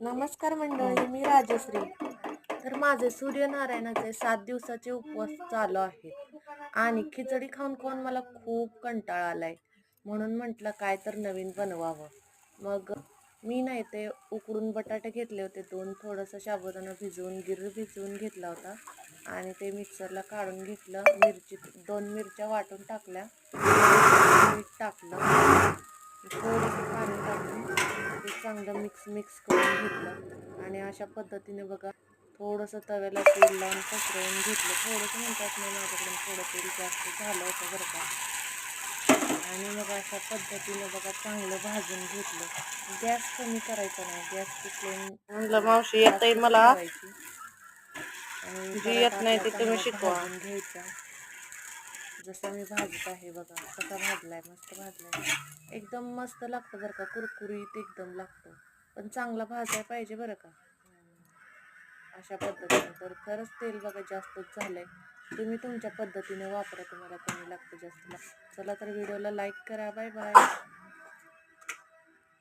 नमस्कार मंडळी मी राजश्री. तर माझे सूर्यनारायणाचे सात दिवसाचे उपवास चालू आहेत. आणि खिचडी खाऊन खाऊन मला खूप कंटाळा आलाय. म्हणून म्हटलं काय तर नवीन बनवावं. मग मी नाही ते उकडून बटाटे घेतले होते. दोन थोडंसं शाबुदाणं भिजवून गिर भिजवून घेतला होता. आणि ते मिक्सरला काढून घेतलं. मिरची दोन मिरच्या वाटून टाकल्या. मीठ टाकलं. चांगलं मिक्स मिक्स करून घेतलं. आणि अशा पद्धतीने बघा थोडंसं तव्याला तेल लावून पसरवून घेतलं. थोडंसं म्हणतात नाही माझ्याकडून थोडं तेल जास्त झालं होतं बरं का. आणि मग अशा पद्धतीने बघा चांगलं भाजून घेतलं. गॅस कमी करायचा नाही. गॅसची फ्लेम म्हणलं मावशी येतंय मला. जी येत नाही ते तुम्ही शिकवा. घ्यायचा जसं मी भाजत आहे बघा कसा भाजलाय मस्त भाजलाय. एकदम मस्त लागतं बरं का कुरकुरीत एकदम लागतं. पण चांगला भाजाय पाहिजे बरं का. अशा पद्धतीने. तर खरंच तेल बघा जास्तच झालंय. तुम्ही तुमच्या पद्धतीने वापरा तुम्हाला कमी लागतं जास्त लागतं. चला तर व्हिडिओला लाईक करा. Bye bye